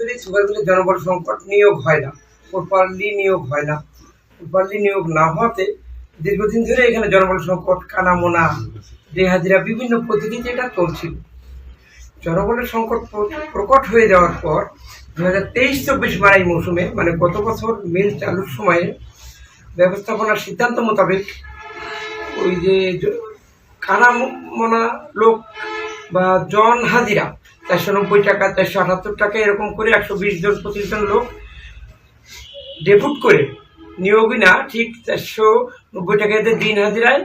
ধরে সুগারগুলো জনবল সংকট নিয়োগ হয় না, প্রপারলি নিয়োগ হয় না, প্রপারলি নিয়োগ না হওয়াতে দীর্ঘদিন ধরে এখানে জনবল সংকট, কানামোনা বেহাজিরা বিভিন্ন পদ্ধতিতে এটা চলছিল। জনবলের সংকট প্রকট হয়ে যাওয়ার পর দু হাজার তেইশ চব্বিশ মারাই মৌসুমে মানে গত বছর মিল চালুর সময়ে ব্যবস্থাপনার সিদ্ধান্ত মোতাবেক ওই যে কানামোনা লোক বা জন হাজিরা চারশো নব্বই টাকা, চারশো আটাত্তর টাকা, এরকম করে একশো বিশ জন, পঁচিশ জন লোক ডেপুট করে নিয়োগই না ঠিক চারশো নব্বই টাকাতে দিন হাজিরায়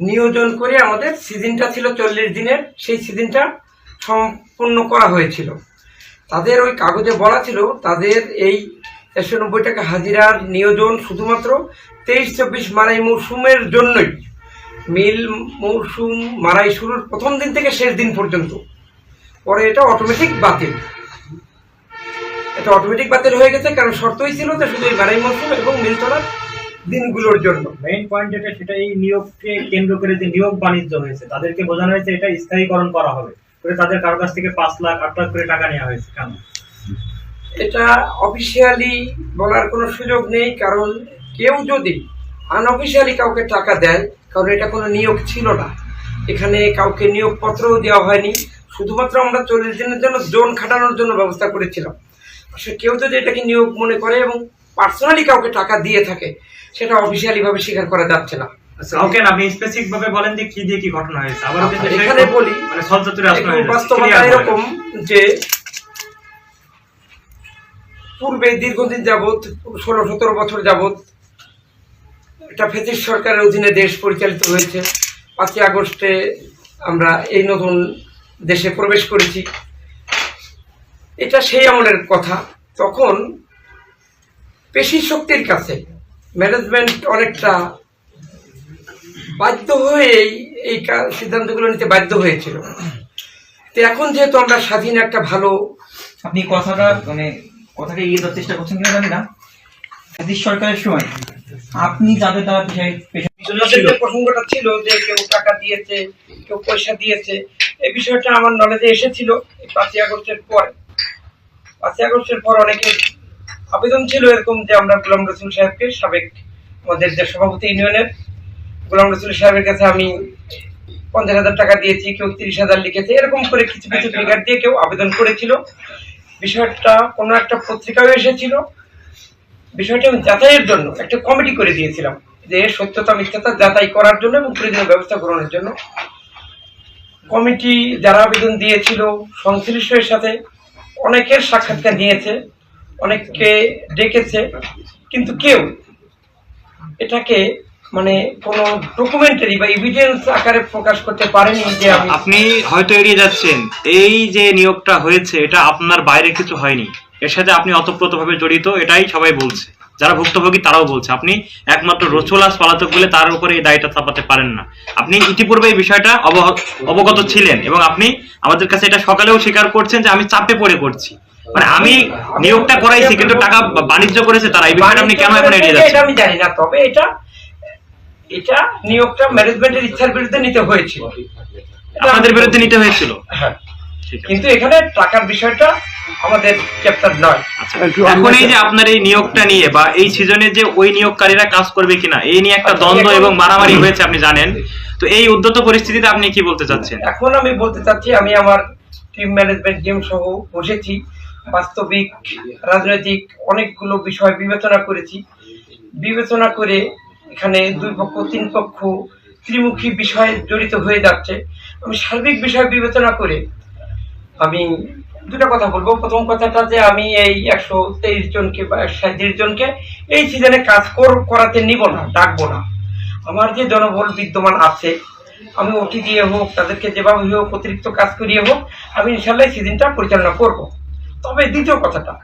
নিয়োজন করে আমাদের সিজনটা ছিল চল্লিশ দিনের, সেই সিজনটা সম্পূর্ণ করা হয়েছিল। তাদের ওই কাগজে বলা ছিল তাদের এই চারশো নব্বই টাকা হাজিরার নিয়োজন শুধুমাত্র তেইশ চব্বিশ মারাই মৌসুমের জন্যই। মিল মৌসুম মারাই শুরুর প্রথম দিন থেকে শেষ দিন পর্যন্ত। পরে এটা অটোমেটিক বাতিল। এটা অটোমেটিক বাতিল হয়ে গেছে কারণ শর্তই ছিল যে শুধু এই মারাই মৌসুম এবং মিল চলার দিনগুলোর জন্য। মেইন পয়েন্ট যেটা সেটা এই নিয়োগকে কেন্দ্র করে যে নিয়োগ বাণিজ্য হয়েছে তাদেরকে বোঝানো হয়েছে এটা স্থায়ীকরণ করা হবে করে তাদের কারও কাছ থেকে পাঁচ লাখ আট লাখ করে টাকা নেওয়া হয়েছে কেন? এটা অফিসিয়ালি বলার কোনো সুযোগ নেই কারণ কেউ যদি আনঅফিসিয়ালি কাউকে টাকা দেয় কারণ এটা কোনো নিয়োগ ছিল না। এখানে কাউকে নিয়োগপত্রও দেওয়া হয়নি শুধুমাত্র আমরা চল্লিশ দিনের জন্য জোন খাটানোর জন্য ব্যবস্থা করেছিলাম। সে কেউ যদি এটাকে নিয়োগ মনে করে এবং পার্সোনালি কাউকে টাকা দিয়ে থাকে সেটা অফিসিয়ালি ভাবে স্বীকার করা যাচ্ছে না। কাউকে আপনি স্পেসিফিক ভাবে বলেন যে কি দিয়ে কি ঘটনা হয়েছে। আবার কিন্তু আচ্ছা, এখানে বলি মানে সলচতুরে আসলে একটু যাচ্ছে। বাস্তবতা এরকম যে পূর্বে দীর্ঘদিন যাবৎ ষোলো সতেরো বছর যাবৎ ফেসিস সরকারের অধীনে দেশ পরিচালিত হয়েছে। পাঁচই আগস্টে আমরা এই নতুন দেশে প্রবেশ করেছি। এটা সেই আমলের কথা। তখন পেশি শক্তির কাছে ম্যানেজমেন্ট অনেকটা বাধ্য হয়েই এই সিদ্ধান্তগুলো নিতে বাধ্য হয়েছিল। তো এখন যেহেতু আমরা স্বাধীন একটা ভালো আপনি কথাটা মানে কথাটা এগিয়ে দেওয়ার চেষ্টা করছেন কিনা জানি না। ব্রিটিশ সরকারের সময় আপনি যাদের দ্বারা পেশায় পেশা প্রসঙ্গটা ছিল যে কেউ টাকা দিয়েছে কেউ পয়সা দিয়েছে এই বিষয়টা আমার নলেজে এসেছিল পাঁচই আগস্টের পর। পাঁচই আগস্টের পর অনেকের আবেদন ছিল এরকম যে আমরা গোলাম রসুল সাহেবকে সাবেক আমাদের যে সভাপতি ইউনিয়নের গোলাম রসুল সাহেবের কাছে আমি পঞ্চাশ হাজার টাকা দিয়েছি কেউ তিরিশ হাজার লিখেছে এরকম করে কিছু কিছু ফিগার দিয়ে কেউ আবেদন করেছিল। বিষয়টা কোনো একটা পত্রিকাও এসেছিল। বিষয়টা আমি যাচাইয়ের জন্য একটা কমিটি করে দিয়েছিলাম যে সত্যতা মিথ্যাতা যাচাই করার জন্য এবং প্রয়োজনীয় ব্যবস্থা গ্রহণের জন্য। কমিটি যারা আবেদন দিয়েছিল সংশ্লিষ্টের সাথে অনেকের সাক্ষাৎকার নিয়েছে অনেককে ডেকেছে কিন্তু কেউ এটাকে মানে কোনো ডকুমেন্টারি বা এভিডেন্স আকারে প্রকাশ করতে পারেনি যে আপনি হয়তো এড়িয়ে যাচ্ছেন। এই যে নিয়োগটা হয়েছে এটা আপনার বাইরে কিছু হয়নি। এর সাথে আপনি অতপ্রতভাবে জড়িত এটাই সবাই বলছে। যারা ভুক্তভোগী তারাও বলছে আপনি একমাত্র রসুলাস পলাতক বলে তার উপরে এই দায়টা চাপাতে পারেন না। আপনি ইতিপূর্বে এই বিষয়টা অবগত ছিলেন এবং আপনি আমাদের কাছে এটা সকালেও স্বীকার করছেন যে আমি চাপে পড়ে করছি মানে আমি নিয়োগটা করাইছি কিন্তু টাকা বাণিজ্য করেছে তারা এই বিষয়টা আপনি কেন এখন এড়িয়ে এটা যাচ্ছেন? আমি জানি না তবে এটা এটা নিয়োগটা ম্যানেজমেন্টের ইচ্ছার বিরুদ্ধে নিতে হয়েছিল। এটা আমি- আপনাদের বিরুদ্ধে নিতে হয়েছিল? হ্যাঁ। কিন্তু এখানে টাকার বিষয়টা আমাদের চ্যাপ্টার নয়। এখন এই যে আপনার এই নিয়োগটা নিয়ে বা এই সিজনে যে ওই নিয়োগকারীরা কাজ করবে কিনা এই নিয়ে একটা আচ্ছা, দ্বন্দ্ব এবং মারামারি হয়েছে আপনি জানেন। তো এই উদ্যত পরিস্থিতিতে আপনি কি বলতে চাচ্ছেন? এখন আমি বলতে চাচ্ছি আমি আমার টিম ম্যানেজমেন্ট টিম সহ বসেছি। বাস্তবিক রাজনৈতিক অনেকগুলো বিষয় বিবেচনা করেছি। বিবেচনা করে এখানে দুই পক্ষ তিন পক্ষ ত্রিমুখী বিষয় জড়িত হয়ে যাচ্ছে। আমি সার্বিক বিষয় বিবেচনা করে আমি দুটো কথা বলব। প্রথম কথাটা যে আমি এই একশো তেইশ জনকে বা একশো সাঁত্রিশ জনকে এই সিজনে কাজ কর- করাতে নিব না, ডাকবো না। আমার যে জনবল বিদ্যমান আছে, আমি ওটি দিয়ে হোক, তাদেরকে যেভাবে হোক, অতিরিক্ত কাজ করিয়ে হোক, আমি ইনশাল্লাহ সিজনটা পরিচালনা করব। তবে দ্বিতীয় কথাটা,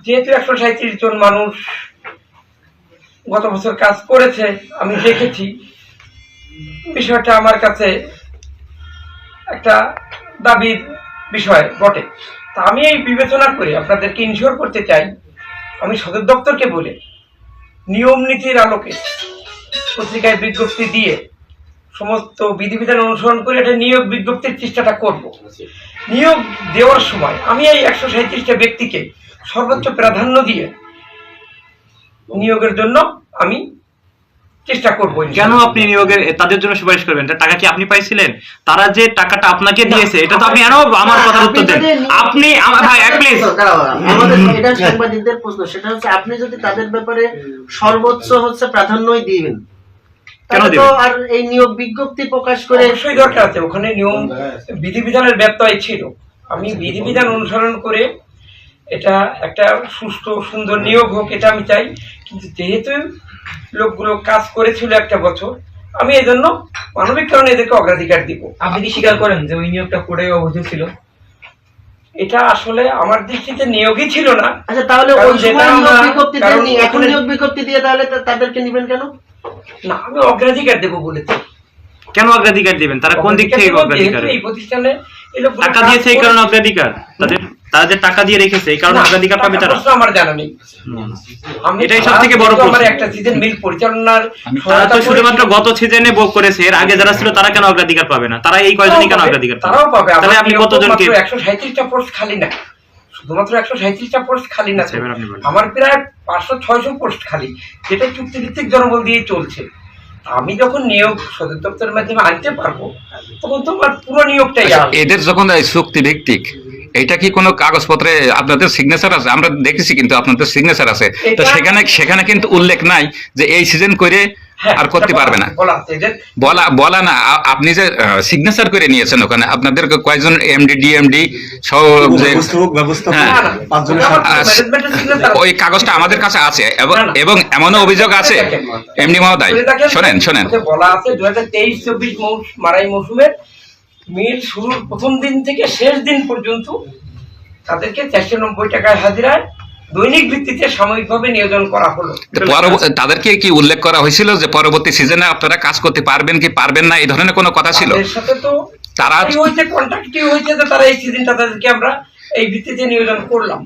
যেহেতু একশো সাঁত্রিশ জন মানুষ গত বছর কাজ করেছে, আমি দেখেছি, বিষয়টা আমার কাছে একটা দাবির বিষয় বটে। তা আমি এই বিবেচনা করে আপনাদেরকে ইনশিওর করতে চাই, আমি সদর দপ্তরকে বলে নিয়ম নীতির আলোকে পত্রিকায় বিজ্ঞপ্তি দিয়ে সমস্ত বিধিবিধান অনুসরণ করে একটা নিয়োগ বিজ্ঞপ্তির চেষ্টাটা করব। নিয়োগ দেওয়ার সময় আমি এই একশো সাঁত্রিশটা ব্যক্তিকে সর্বোচ্চ প্রাধান্য দিয়ে নিয়োগের জন্য আমি চেষ্টা করব কেন আপনি নিয়োগের তাদের জন্য সুপারিশ করবেন? টাকা কি আপনি পাইছিলেন? তারা যে টাকাটা আপনাকে দিয়েছে এটা তো আপনি কেন আমার কথার উত্তর দেন। আপনি আমার ভাই এক প্লিজ আমাদের এটা সাংবাদিকদের প্রশ্ন সেটা হচ্ছে আপনি যদি তাদের ব্যাপারে সর্বোচ্চ হচ্ছে প্রাধান্যই দিবেন কেন তো দিবেন? আর এই নিয়োগ বিজ্ঞপ্তি প্রকাশ করে অবশ্যই দরকার আছে। ওখানে নিয়ম বিধিবিধানের ব্যত্যয় ছিল। আমি বিধিবিধান অনুসরণ করে এটা একটা সুস্থ সুন্দর নিয়োগ হোক এটা আমি চাই। কিন্তু যেহেতু লোকগুলো কাজ করেছিল একটা বছর আমি এই জন্য মানবিক কারণে এদেরকে অগ্রাধিকার দিব। আপনি কি স্বীকার করেন যে ওই নিয়োগটা করে অবৈধ ছিল? এটা আসলে আমার দৃষ্টিতে নিয়োগই ছিল না। আচ্ছা তাহলে ওই সময় নিয়োগ বিজ্ঞপ্তি এখন নিয়োগ বিজ্ঞপ্তি দিয়ে তাহলে তাদেরকে নিবেন কেন? না আমি অগ্রাধিকার দেবো বলেছি। কেন অগ্রাধিকার দিবেন? তারা কোন দিক থেকে অগ্রাধিকার? এই প্রতিষ্ঠানে টাকা দিয়েছে এই কারণে অগ্রাধিকার। তাদের তারা যে টাকা দিয়ে রেখেছে এই কারণে অগ্রাধিকার পাবে তারা। আমার জানা নেই। এটাই সবথেকে বড় প্রশ্ন। একটা সিজন মিল পরিচালনার তারা তো শুধুমাত্র গত সিজনে ভোগ করেছে এর আগে যারা ছিল তারা কেন অগ্রাধিকার পাবে না? তারা এই কয়জনই কেন অগ্রাধিকার পাবে? তারাও পাবে। তাহলে আপনি কতজনকে একশো সাঁত্রিশটা পোস্ট খালি না। শুধুমাত্র একশো সাঁত্রিশটা পোস্ট খালি না আচ্ছা। আমার প্রায় পাঁচশো ছয়শো পোস্ট খালি যেটা চুক্তিভিত্তিক জনবল দিয়ে চলছে। আমি যখন নিয়োগ সদর দপ্তরের মাধ্যমে আনতে পারব তখন তোমার পুরো নিয়োগটাই আচ্ছা, এদের যখন চুক্তি ভিত্তিক এটা কি কোনো কাগজপত্রে আপনাদের সিগনেচার আছে? আমরা দেখেছি কিন্তু আপনাদের সিগনেচার আছে। তো সেখানে সেখানে কিন্তু উল্লেখ নাই যে এই সিজন করে আর করতে পারবে না। বলা বলা না আপনি যে সিগনেচার করে নিয়েছেন ওখানে আপনাদের কয়েকজন এমডি ডিএমডি সহ হ্যাঁ। ওই কাগজটা আমাদের কাছে আছে এবং না, না। এবং এমনও অভিযোগ আছে এমডি মহোদয়। শোনেন শোনেন। বলা আছে দু হাজার তেইশ চব্বিশ মারাই মৌসুমের মিল শুরুর প্রথম দিন থেকে শেষ দিন পর্যন্ত তাদেরকে চারশো নব্বই টাকায় হাজিরায় দৈনিক ভিত্তিতে সাময়িকভাবে নিয়োজন করা হলো। তাদেরকে কি উল্লেখ করা হয়েছিল যে পরবর্তী সিজনে আপনারা কাজ করতে পারবেন কি পারবেন না এই ধরনের কোনো কথা ছিল? সাথে তো তারা- কি হয়েছে কন্ট্রাক্টই হয়েছে যে তারা এই সিজনটা তাদেরকে আমরা এই ভিত্তিতে নিয়োজন করলাম।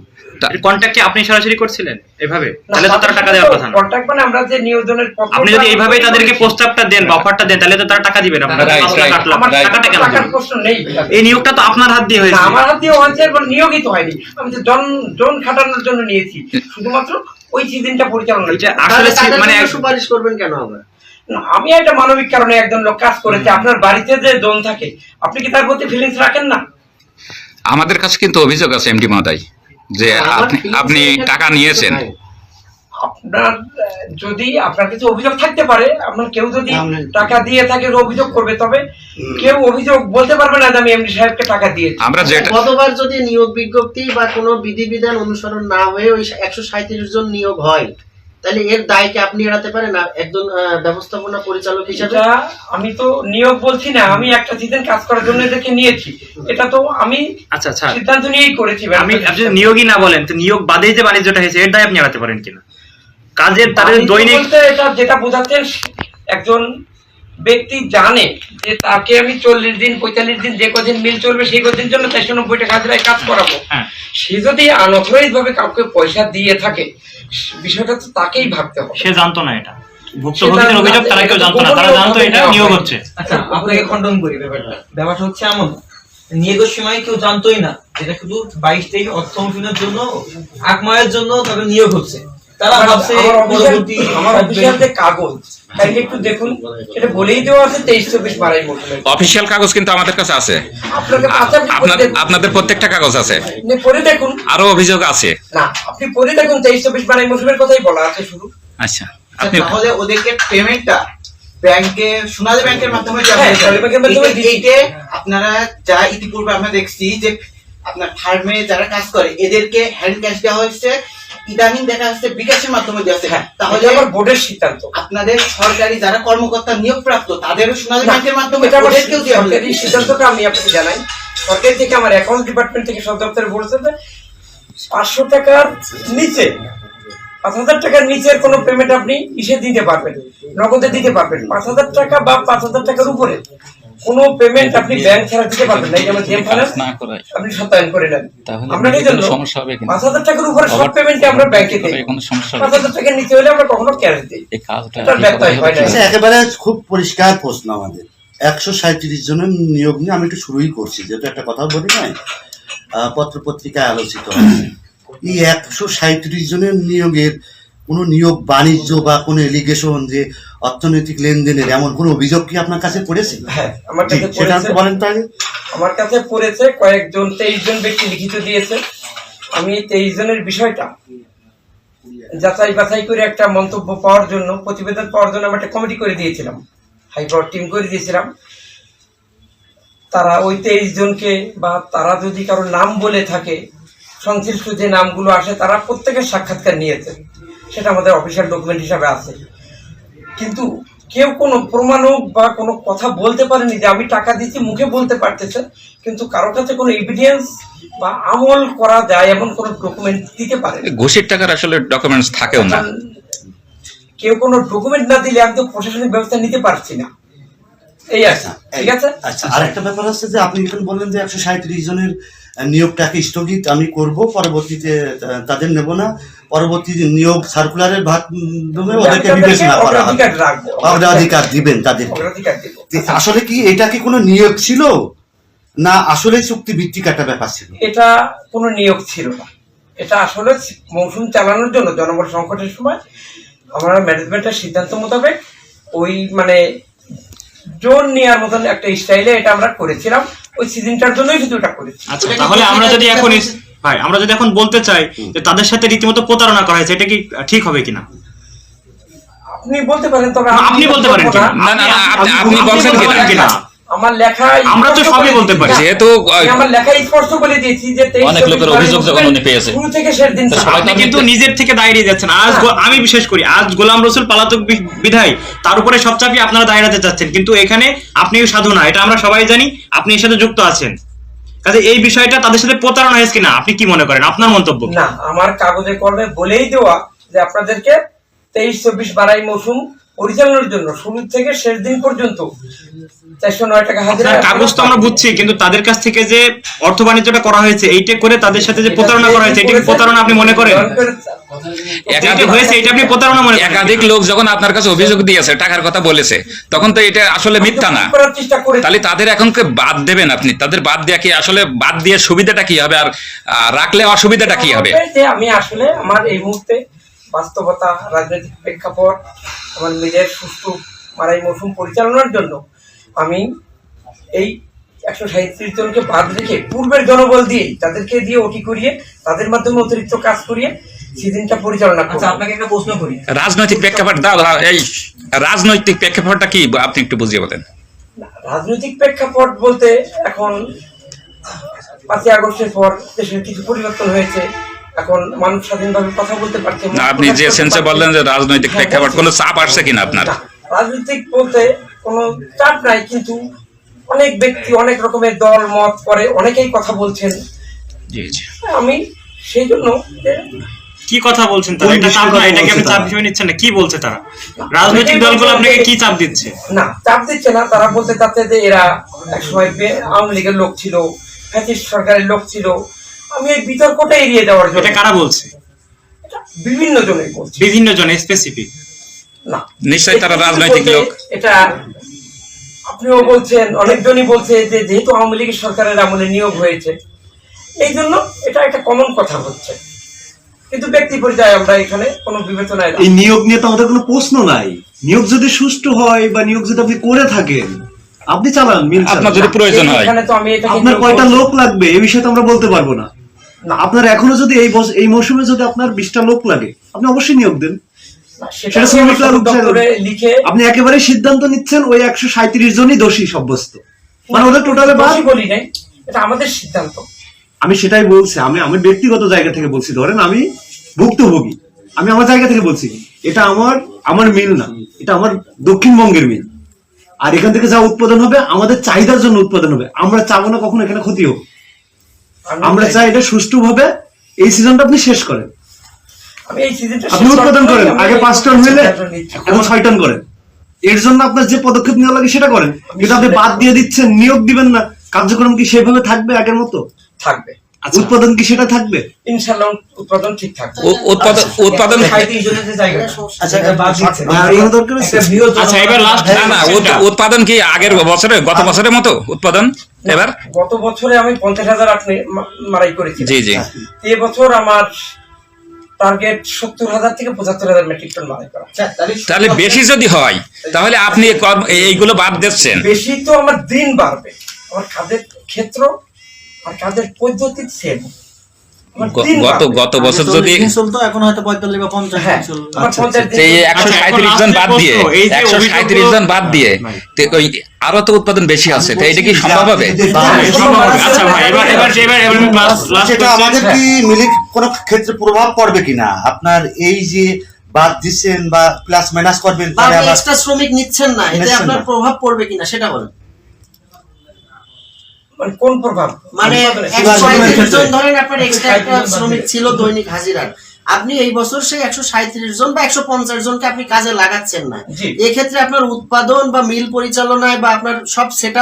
কন্ট্যাক্ট আপনি সরাসরি করছিলেন এভাবে? তাহলে তো তারা টাকা দেওয়ার কথা না। কন্ট্রাক্ট মানে আমরা যে নিয়োজনের আপনি যদি এইভাবে তাদেরকে প্রস্তাবটা দেন বা অফারটা দেন তাহলে তো তারা টাকা দিবে না। আপনার Right, পাঁচ লাখ, right, আট লাখ, আমার right. টাকাটা কেন টাকার প্রশ্ন নেই। এই নিয়োগটা তো আপনার হাত দিয়ে হয়েছে। আমার হাত দিয়ে হয়েছে এবং নিয়োগিত হয়নি। আমি তো জন জন খাটানোর জন্য নিয়েছি শুধুমাত্র ওই সিজনটা পরিচালনা আসলে মানে সুপারিশ করবেন কেন আবার? না, আমি একটা মানবিক কারণে একজন লোক কাজ করেছে। আপনার বাড়িতে যে জন থাকে আপনি কি তার প্রতি ফিলিংস রাখেন না? আমাদের কাছে কিন্তু অভিযোগ আছে এমডি মহোদয় যে আপনি আপনি টাকা নিয়েছেন। আপনার যদি আপনার কিছু অভিযোগ থাকতে পারে আপনার কেউ যদি টাকা দিয়ে থাকে অভিযোগ করবে তবে কেউ অভিযোগ বলতে পারবে না যে আমি এমডি সাহেবকে টাকা দিয়েছি। আমরা যেটা গতবার যদি নিয়োগ বিজ্ঞপ্তি বা কোনো বিধিবিধান অনুসরণ না হয়ে ওই একশো সাঁত্রিশ জন নিয়োগ হয় তাহলে এর দায়কে আপনি এড়াতে পারেন একজন ব্যবস্থাপনা পরিচালক হিসেবে? আমি তো নিয়োগ বলছি না আমি একটা সিজন কাজ করার জন্য এদেরকে নিয়েছি। এটা তো আমি আচ্ছা আচ্ছা। সিদ্ধান্ত নিয়েই করেছি আমি আপনি যদি নিয়োগই না বলেন তো নিয়োগ বাদেই যে বাণিজ্যটা হয়েছে এর দায় আপনি এড়াতে পারেন কিনা? কাজের তাদের দৈনিক এটা যেটা বোঝাচ্ছেন একজন ব্যক্তি জানে যে তাকে আমি চল্লিশ দিন পঁয়তাল্লিশ দিন যে কদিন মিল চলবে সেই কদিন জন্য চারশো নব্বই টাকা হাজিরায় কাজ করাবো। হ্যাঁ। সে যদি আনঅথরাইজ ভাবে কাউকে পয়সা দিয়ে থাকে বিষয়টা তো তাকেই ভাবতে হবে। সে জানতো না এটা। ভুক্তভোগীদের অভিযোগ তারা কেউ জানতো না। তারা জানতো এটা নিয়োগ হচ্ছে। আচ্ছা আপনাকে খণ্ডন করি ব্যাপারটা। ব্যাপারটা হচ্ছে এমন নিয়োগের সময় কেউ জানতোই না। এটা শুধু বাইশ তেইশ অর্থ অনুশীলনের জন্য আকমায়ের জন্য তাদের নিয়োগ হচ্ছে। তারা ভাবছে আমার অফিসিয়াল পরবর্তী আমার অফিসিয়াল যে কাগজ। তাইলে একটু দেখুন এটা বলেই দেওয়া আছে তেইশ চব্বিশ বারাই অফিসিয়াল কাগজ কিন্তু আমাদের কাছে আছে। আচ্ছা আপনাদের আপনাদের প্রত্যেকটা কাগজ আছে। আপনি পড়ে দেখুন। আরও অভিযোগ আছে। না আপনি পড়ে দেখুন তেইশ চব্বিশ বারাই মৌসুমের কথাই বলা আছে শুরু আচ্ছা আপনি তাহলে ওদেরকে পেমেন্টটা ব্যাংকে সোনালী ব্যাংকের মাধ্যমে হ্যাঁ। এইটা আপনারা যা ইতিপূর্বে আমরা দেখছি যে আপনার ফার্মে যারা কাজ করে এদেরকে হ্যান্ড ক্যাশ দেওয়া হয়েছে। ইদানিং দেখা যাচ্ছে বিকাশের মাধ্যমে দেওয়া হচ্ছে হ্যাঁ তাহলে আমার বোর্ডের সিদ্ধান্ত। আপনাদের সরকারি যারা কর্মকর্তা নিয়োগপ্রাপ্ত তাদেরও সোনালী ব্যাংকের মাধ্যমে দেওয়া সরকারি সিদ্ধান্তটা আমি আপনাকে জানাই। সরকারি থেকে আমার অ্যাকাউন্ট ডিপার্টমেন্ট থেকে সব দপ্তরে বলেছে যে পাঁচশো টাকার নিচে পাঁচ হাজার টাকার নিচের কোনো পেমেন্ট আপনি ইসে দিতে পারবেন নগদে দিতে পারবেন। পাঁচ হাজার টাকা বা পাঁচ হাজার টাকার উপরে। কোনো পেমেন্ট আপনি ব্যাংক ছাড়া দিতে পারবেন না যেমন জেম ফাইন্যান্স আপনি সত্যায়ন করে নেন। আমরা এই জন্য পাঁচ হাজার টাকার উপরে সব পেমেন্টে আমরা ব্যাংকে দিই। পাঁচ হাজার টাকার নিচে হলে আমরা কখনো ক্যাশ দিই। ব্যত্যয় হয় আচ্ছা, একেবারে খুব পরিষ্কার প্রশ্ন আমাদের। একশো সাঁত্রিশ জনের নিয়োগ নিয়ে আমি একটু শুরুই করছি যেহেতু একটা কথা বলি নাই। পত্র পত্রিকায় আলোচিত হয়েছে। এই একশো সাঁত্রিশ জনের নিয়োগের কোনো নিয়োগ বাণিজ্য বা কোনো এলিগেশন যে অর্থনৈতিক লেনদেনের এমন কোনো অভিযোগ কি আপনার কাছে পড়েছে? হ্যাঁ আমার কাছে সেটা পড়েছে। বলেন তো আমার কাছে পড়েছে কয়েকজন তেইশ জন ব্যক্তি লিখিত দিয়েছে। আমি তেইশ জনের বিষয়টা যাচাই বাছাই করে একটা মন্তব্য পাওয়ার জন্য প্রতিবেদন পাওয়ার জন্য আমি একটা কমিটি করে দিয়েছিলাম। হাইপাওয়ার টিম করে দিয়েছিলাম। তারা ওই তেইশ জনকে বা তারা যদি কারও নাম বলে থাকে সংশ্লিষ্ট যে নামগুলো আসে তারা প্রত্যেকের সাক্ষাৎকার নিয়েছে। সেটা আমাদের অফিসিয়াল ডকুমেন্ট হিসাবে আছে। কিন্তু কেউ কোনো প্রমাণ হোক বা কোনো কথা বলতে পারেনি যে আমি টাকা দিচ্ছি মুখে বলতে পারতেছে কিন্তু কারও কাছে কোনো এভিডেন্স বা আমল করা যায় এমন কোনো ডকুমেন্ট দিতে পারে না। ঘুষির টাকার আসলে ডকুমেন্টস থাকেও না। কেউ কোনো ডকুমেন্ট না দিলে আমি তো প্রশাসনিক ব্যবস্থা নিতে পারছি না। এই আচ্ছা ঠিক আছে? আচ্ছা আরেকটা ব্যাপার হচ্ছে যে আপনি এখানে বললেন যে একশো সাঁত্রিশ জনের নিয়োগটাকে স্থগিত আমি করব পরবর্তীতে তাদের নেব না। পরবর্তী নিয়োগ সার্কুলারের মাধ্যমে ওদেরকে বিবেচনা করা হবে। অগ্রাধিকার দিবেন তাদেরকে অগ্রাধিকার দেবো। তো আসলে কি এটা কি কোনো নিয়োগ ছিল? না আসলে চুক্তি ভিত্তিক একটা ব্যাপার ছিল? এটা কোনো নিয়োগ ছিল না। এটা আসলে মৌসুম চালানোর জন্য জনবল সংকটের সময় আমরা ম্যানেজমেন্টের সিদ্ধান্ত মোতাবেক ওই মানে জোন নেওয়ার মতন একটা স্টাইলে এটা আমরা করেছিলাম। ওই সিজনটার জন্যই শুধু এটা করেছি। আচ্ছা তাহলে আমরা যদি এখন ভাই আমরা যদি এখন বলতে চাই যে তাদের সাথে রীতিমতো প্রতারণা করা হয়েছে এটা কি ঠিক হবে কিনা? আপনি বলতে পারেন তবে আপনি বলতে পারেন কিনা? না, না, আপনি- বলছেন কিনা? আমার লেখা আমরা তো সবই বলতে পারি। যেহেতু আমি আমার লেখা স্পষ্ট বলে দিয়েছি যে অনেক লোকের অভিযোগ যখন উনি পেয়েছে। শুরু থেকে শেষ দিন আপনি কিন্তু নিজের থেকে দাঁড়িয়ে যাচ্ছেন। আজ আমি বিশেষ করি আজ গোলাম রসুল পালাতক বিধায় তার উপরে সব চাপিয়ে আপনারা দাঁড়াতে চাচ্ছেন কিন্তু এখানে আপনিও সাধু না এটা আমরা সবাই জানি আপনি এর সাথে যুক্ত আছেন। কাজে এই বিষয়টা তাদের সাথে প্রতারণা হয়েছে কিনা আপনি কি মনে করেন? আপনার মন্তব্য না আমার কাগজে কলমে বলেই দেওয়া যে আপনাদেরকে তেইশ চব্বিশ বারাই মৌসুম পরিচালনার জন্য। শুরু থেকে শেষ দিন পর্যন্ত। চারশো নয় টাকা হাজিরা কাগজ তো আমরা বুঝছি কিন্তু তাদের কাছ থেকে যে অর্থ বাণিজ্যটা করা হয়েছে এইটা করে তাদের সাথে যে প্রতারণা করা হয়েছে এটা প্রতারণা আপনি মনে করেন? হয়েছে এটা আপনি প্রতারণা মনে একাধিক লোক যখন আপনার কাছে অভিযোগ দিয়েছে টাকার কথা বলেছে তখন তো এটা আসলে মিথ্যা না। তাহলে তাদের এখন বাদ দেবেন আপনি? তাদের বাদ দেওয়া কি আসলে বাদ দিয়ে সুবিধাটা কি হবে? আর রাখলে অসুবিধাটা কি হবে? আমি আসলে আমার এই মুহূর্তে বাস্তবতা রাজনৈতিক প্রেক্ষাপট আমার নিজের সুস্থ মারাই মৌসুম পরিচালনার জন্য আমি এই একশো সাঁত্রিশ জনকে বাদ রেখে পূর্বের জনবল দিয়ে তাদেরকে দিয়ে ওটি করিয়ে তাদের মাধ্যমে অতিরিক্ত কাজ করিয়ে সিজনটা পরিচালনা আচ্ছা আপনাকে একটা প্রশ্ন করি। রাজনৈতিক প্রেক্ষাপট দাও, এই রাজনৈতিক প্রেক্ষাপটটা কি? আপনি একটু বুঝিয়ে বলেন। রাজনৈতিক প্রেক্ষাপট বলতে এখন পাঁচই আগস্টের পর দেশের কিছু পরিবর্তন হয়েছে। এখন মানুষ স্বাধীনভাবে কথা বলতে পারছে না। আপনি যে সেন্সে বললেন যে রাজনৈতিক হ্যাঁ, প্রেক্ষাপট কোনো চাপ আসছে কিনা আপনার? রাজনৈতিক বলতে কোনো চাপ নাই কিন্তু অনেক ব্যক্তি অনেক রকমের দল মত করে অনেকেই কথা বলছেন। জি জি। আমি সেই জন্য কি কথা বলছেন তারা? এটা চাপ না এটাকে আপনি বলছে চাপ তারা? হিসেবে নিচ্ছেন না? কি বলছে তারা? রাজনৈতিক দলগুলো আপনাকে কি চাপ দিচ্ছে? না চাপ দিচ্ছে না। তারা বলতে চাচ্ছে যে এরা একসময় বে- আওয়ামী লীগের লোক ছিল ফ্যাসিস্ট সরকারের লোক ছিল আমি এই বিতর্কটা এড়িয়ে দেওয়ার জন্য। এটা কারা বলছে? বিভিন্ন জনের বলছি। বিভিন্ন জন স্পেসিফিক না। নিশ্চয়ই তারা রাজনৈতিক লোক। এটা আপনিও বলছেন অনেকজনই বলছে যে যেহেতু আওয়ামী লীগের সরকারের আমলে নিয়োগ হয়েছে এই জন্য এটা একটা কমন কথা হচ্ছে। কিন্তু ব্যক্তি পর্যায়ে আমরা এখানে কোনো বিবেচনায় এই নিয়োগ নিয়ে তো আমাদের কোনো প্রশ্ন নাই। নিয়োগ যদি সুষ্ঠু হয় বা নিয়োগ যদি আপনি করে থাকেন আপনি চালান মিল আপনার যদি প্রয়োজন হয়। এখানে তো আমি এটাকে আপনার কয়টা লোক লাগবে এই বিষয়ে তো আমরা বলতে পারব না। না, আপনার এখনও যদি এই এই মৌসুমে যদি আপনার বিশটা লোক লাগে আপনি অবশ্যই নিয়োগ দেন। আপনি একেবারে সিদ্ধান্ত নিচ্ছেন ওই একশো সাঁত্রিশ জনই দোষী সাব্যস্ত। মানে ওদের টোটালে বাদ বলি নাই এটা আমাদের সিদ্ধান্ত। আমি সেটাই বলছি আমি আমি ব্যক্তিগত জায়গা থেকে বলছি ধরেন আমি ভুক্তভোগী। আমি আমার জায়গা থেকে বলছি এটা আমার আমার মিল না এটা আমার দক্ষিণবঙ্গের মিল। আর এখান থেকে যা উৎপাদন হবে আমাদের চাহিদার জন্য উৎপাদন হবে। আমরা চাবো না কখনো এখানে ক্ষতি হোক। আমরা চাই এটা সুষ্ঠুভাবে এই সিজনটা আপনি শেষ করেন। আমি এই সিজনটা আপনি উৎপাদন করেন। আগে পাঁচ টন হইলে। এখন ছয় টন করেন। এর জন্য আপনার যে পদক্ষেপ নেওয়া লাগে সেটা করেন। কিন্তু আপনি বাদ দিয়ে দিচ্ছেন নিয়োগ দিবেন না। কার্যক্রম কি সেভাবে থাকবে আগের মতো? থাকবে। আচ্ছা। উৎপাদন কি সেটা থাকবে? ইনশাল্লাহ উৎপাদন ঠিক থাকবে। উৎপাদন উৎপাদন আচ্ছা বৃহৎ আচ্ছা এবার লাস্ট না না উৎপাদন কি আগের বছরে গত বছরের মতো উৎপাদন? এবার? গত বছরে আমি পঞ্চাশ হাজার আপনি মারাই করেছি জি জি। এবছর আমার টার্গেট সত্তর হাজার থেকে পঁচাত্তর হাজার মেট্রিক টন মারাই করা। আচ্ছা, তাহলে বেশি যদি হয় তাহলে আপনি এইগুলো বাদ দিচ্ছেন। বেশি তো আমার দিন বাড়বে। আমার কাজের ক্ষেত্র আর কাজের পদ্ধতি সেম গত গত বছর যদি চলতো এখন হয়তো পঁয়তাল্লিশ বা পঞ্চাশ হ্যাঁ যে দিন- একশো আচ্ছা, সাঁত্রিশ জন বাদ দিয়ে একশো সাঁত্রিশ জন বাদ দিয়ে ওই আরও তো উৎপাদন বেশি আছে তো এটা কি সম্ভব হবে? হ্যাঁ, সম্ভব হবে। আচ্ছা সেটা আমাদের কি মিলে কোনো ক্ষেত্রে প্রভাব পড়বে কিনা? আপনার এই যে বাদ দিচ্ছেন বা প্লাস মাইনাস করবেন এক্সট্রা শ্রমিক নিচ্ছেন না এতে নিচ্ছেন আপনার প্রভাব পড়বে কিনা সেটা বলেন। মানে কোন প্রভাব? মানে জন। ধরেন আপনার এক্সট্রা একটা শ্রমিক ছিল দৈনিক হাজিরার। আপনি এই বছর সেই একশো সাঁত্রিশ জন বা একশো পঞ্চাশ জনকে আপনি কাজে লাগাচ্ছেন না। এক্ষেত্রে আপনার উৎপাদন বা মিল পরিচালনায় বা আপনার সব সেট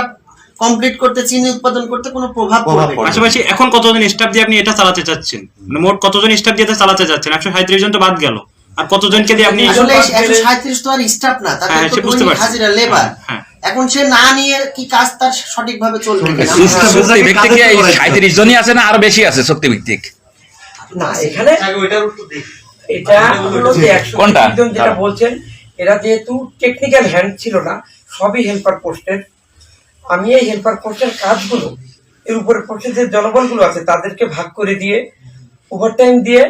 কমপ্লিট করতে চিনি উৎপাদন করতে কোনো প্রভাব প্রভাব পড়বে পড়বে। পাশাপাশি এখন কতজন স্টাফ দিয়ে আপনি এটা চালাতে চাচ্ছেন? মানে মোট কতজন স্টাফ দিয়ে এটা চালাতে চাচ্ছেন? একশো সাঁত্রিশ জন তো বাদ গেল। আর কতজনকে দিয়ে আপনি আসলে একশো সাঁত্রিশ তো আর স্টাফ না তাতে হ্যাঁ, তো বুঝতে পারছি। হাজিরা লেবার হ্যাঁ। এখন সে না নিয়ে কি কাজ তার সঠিকভাবে চলবে এই তো করাইতে হবে। সাঁত্রিশ জনই আছে না আরও বেশি আছে শক্তি ভিত্তিক না এখানে এটা হলো যে একশো কোনটা? জন যেটা বলছেন এরা যেহেতু টেকনিক্যাল হ্যান্ড ছিল না সবই হেল্পার পোস্টের আমি এই হেল্পার পোস্টের কাজগুলো এর উপরে পোস্টের যে জনবলগুলো আছে তাদেরকে ভাগ করে দিয়ে ওভারটাইম দিয়ে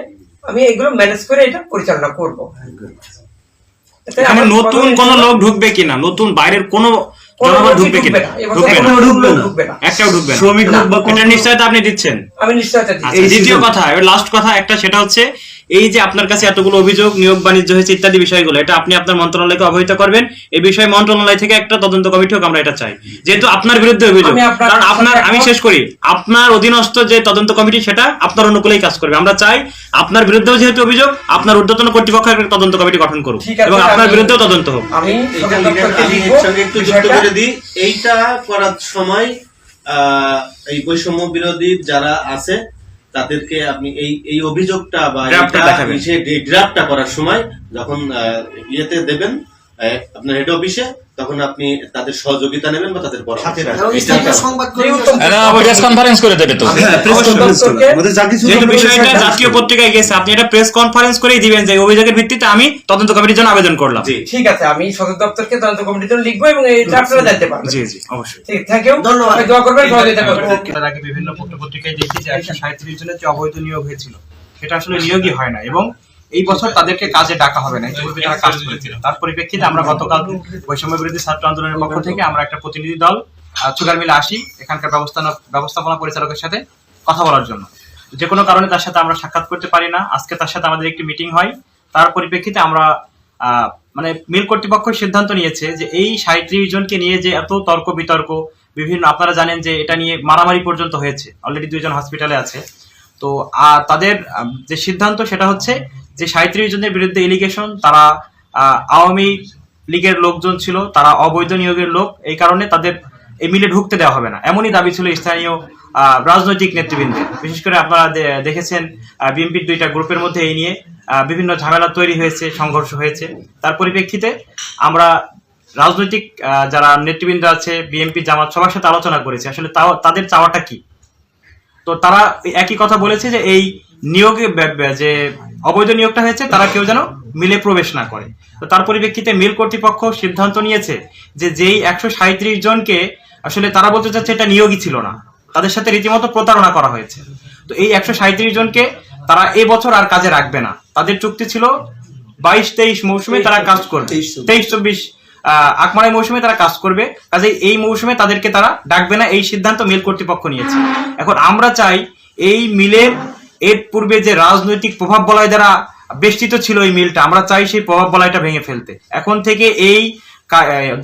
আমি এগুলো ম্যানেজ করে এটা পরিচালনা করব। আমার নতুন কোন লোক ঢুকবে কিনা? নতুন বাইরের কোন ঢুকবে কিনা? ঢুকবে না। ঢুকবে না। একটাও ঢুকবে না। শ্রমিক হোক বা নিশ্চয়তা আপনি দিচ্ছেন। আমি নিশ্চয়তা দিচ্ছি এই দ্বিতীয় কথা লাস্ট কথা একটা সেটা হচ্ছে এই যে আপনার কাছে এতগুলো অভিযোগ নিয়োগ বাণিজ্য হয়েছে ইত্যাদি বিষয়গুলো এটা আপনি আপনার মন্ত্রণালয়কে অবহিত করবেন। এই বিষয়ে মন্ত্রণালয় থেকে একটা তদন্ত কমিটি হোক আমরা এটা চাই। যেহেতু আপনার বিরুদ্ধে অভিযোগ কারণ আপনার আমি শেষ করি আপনার অধীনস্থ যে তদন্ত কমিটি সেটা আপনার অনুকূলেই কাজ করবে। আমরা চাই আপনার বিরুদ্ধেও যেহেতু অভিযোগ আপনার ঊর্ধ্বতন কর্তৃপক্ষ একটা তদন্ত কমিটি গঠন করুক এবং আপনার বিরুদ্ধেও তদন্ত হোক। আমি একটু যুক্ত করে দিই। এইটা করার সময় আহ, এই বৈষম্য বিরোধী যারা আছে তাদেরকে আপনি এই এই অভিযোগটা বা। ড্রাফটটা করার সময় যখন আহ, ইয়েতে দেবেন আপনার হেড অফিসে তখন আপনি তাদের সহযোগিতা নেবেন বা তাদের প্রেস কনফারেন্স করে দেবে তো। হ্যাঁ জাতীয় পত্রিকায় গেছে আপনি এটা প্রেস কনফারেন্স করেই দিবেন যে অভিযোগের ভিত্তিতে আমি তদন্ত কমিটির জন্য আবেদন করলাম। ঠিক আছে আমি সদর দপ্তরকে তদন্ত কমিটির জন্য লিখব এবং এটা আপনারা জানতে পারবেন। জি জি অবশ্যই। ঠিক থ্যাংক ইউ ধন্যবাদ। দোয়া করবেন সহযোগিতা করবেন। আগে বিভিন্ন পত্রপত্রিকায় দেখি যে একশো সাঁত্রিশ জনের যে অবৈধ নিয়োগ হয়েছিল সেটা আসলে নিয়োগই হয় না এবং এই বছর তাদেরকে কাজে ডাকা হবে না ইতিপূর্বে যারা কাজ করেছিল। তার পরিপ্রেক্ষিতে আমরা গতকাল বৈষম্য বিরোধী ছাত্র আন্দোলনের পক্ষ থেকে আমরা একটা প্রতিনিধি দল সুগার মিলে আসি এখানকার ব্যবস্থাপনা ব্যবস্থাপনা পরিচালকের সাথে কথা বলার জন্য। যে কোনো কারণে তার সাথে আমরা সাক্ষাৎ করতে পারি না। আজকে তার সাথে আমাদের একটি মিটিং হয়। তার পরিপ্রেক্ষিতে আমরা আহ, মানে মিল কর্তৃপক্ষ সিদ্ধান্ত নিয়েছে যে এই সাঁত্রিশ জনকে নিয়ে যে এত তর্ক বিতর্ক বিভিন্ন আপনারা জানেন যে এটা নিয়ে মারামারি পর্যন্ত হয়েছে। অলরেডি দুইজন হসপিটালে আছে। তো তাদের যে সিদ্ধান্ত সেটা হচ্ছে যে সাঁত্রিশ জনের বিরুদ্ধে এলিগেশন তারা আওয়ামী লীগের লোকজন ছিল, তারা অবৈধ নিয়োগের লোক, এই কারণে তাদের এই মিলে ঢুকতে দেওয়া হবে না। এমনই দাবি ছিল স্থানীয় রাজনৈতিক নেতৃবৃন্দের বিশেষ করে আপনারা দেখেছেন বিএনপির দুইটা গ্রুপের মধ্যে এই নিয়ে বিভিন্ন ঝামেলা তৈরি হয়েছে, সংঘর্ষ হয়েছে। তার পরিপ্রেক্ষিতে আমরা রাজনৈতিক যারা নেতৃবৃন্দ আছে, বিএনপি জামাত সবার সাথে আলোচনা করেছি। আসলে তাদের চাওয়াটা কি? তো তারা একই কথা বলেছে যে এই নিয়োগে যে অবৈধ নিয়োগটা হয়েছে তারা কেউ যেন মিলে প্রবেশ না করে। তো তার পরিপ্রেক্ষিতে মিল কর্তৃপক্ষ সিদ্ধান্ত নিয়েছে যে যেই একশো সাঁত্রিশ জনকে আসলে তারা বলতে চাচ্ছে এটা নিয়োগই ছিল না। তাদের সাথে রীতিমতো প্রতারণা করা হয়েছে। তো এই একশো সাঁত্রিশ জনকে তারা এ বছর আর কাজে রাখবে না। তাদের চুক্তি ছিল বাইশ তেইশ মৌসুমে তারা কাজ করবে। তেইশ চব্বিশ। আহ, আকমারাই মৌসুমে তারা কাজ করবে। কাজে এই মৌসুমে তাদেরকে তারা ডাকবে না এই সিদ্ধান্ত মিল কর্তৃপক্ষ নিয়েছে। এখন আমরা চাই এই মিলের এর পূর্বে যে রাজনৈতিক প্রভাব বলয় দ্বারা বেষ্টিত ছিল এই মিলটা, আমরা চাই সেই প্রভাব বলয়টা ভেঙে ফেলতে। এখন থেকে এই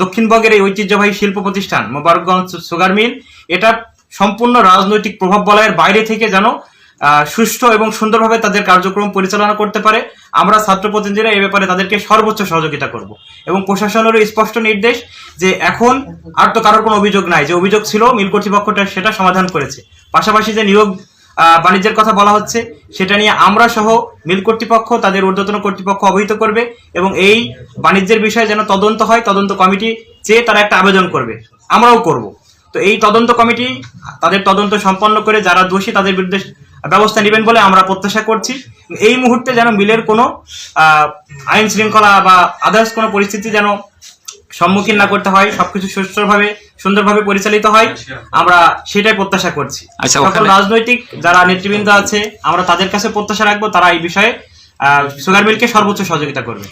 দক্ষিণবঙ্গের এই ঐতিহ্যবাহী শিল্প প্রতিষ্ঠান, মোবারকগঞ্জ সুগার মিল, এটা সম্পূর্ণ রাজনৈতিক প্রভাব বলয়ের বাইরে থেকে যেন সুষ্ঠু এবং সুন্দরভাবে তাদের কার্যক্রম পরিচালনা করতে পারে, আমরা ছাত্র প্রতিনিধিরা এ ব্যাপারে তাদেরকে সর্বোচ্চ সহযোগিতা করব। এবং প্রশাসনেরও স্পষ্ট নির্দেশ যে এখন আর তো কারোর কোনো অভিযোগ নাই, যে অভিযোগ ছিল মিল কর্তৃপক্ষটা সেটা সমাধান করেছে। পাশাপাশি যে নিয়োগ বাণিজ্যের কথা বলা হচ্ছে, সেটা নিয়ে আমরা সহ মিল কর্তৃপক্ষ, তাদের ঊর্ধ্বতন কর্তৃপক্ষ অবহিত করবে এবং এই বাণিজ্যের বিষয়ে যেন তদন্ত হয়, তদন্ত কমিটি চেয়ে তারা একটা আবেদন করবে। আমরাও করব। তো এই তদন্ত কমিটি তাদের তদন্ত সম্পন্ন করে যারা দোষী তাদের বিরুদ্ধে ব্যবস্থা নেবেন বলে আমরা প্রত্যাশা করছি। এই মুহূর্তে যেন মিলের কোনো আইন শৃঙ্খলা বা আদার্স কোনো পরিস্থিতি যেন সম্মুখীন না করতে হয় সবকিছু সুষ্ঠুভাবে সুন্দরভাবে পরিচালিত হয়। আমরা সেটাই প্রত্যাশা করছি। আচ্ছা, সকল রাজনৈতিক যারা নেতৃবৃন্দ আছে আমরা তাদের কাছে প্রত্যাশা রাখব তারা এই বিষয়ে সুগার মিলকে সর্বোচ্চ সহযোগিতা করবে।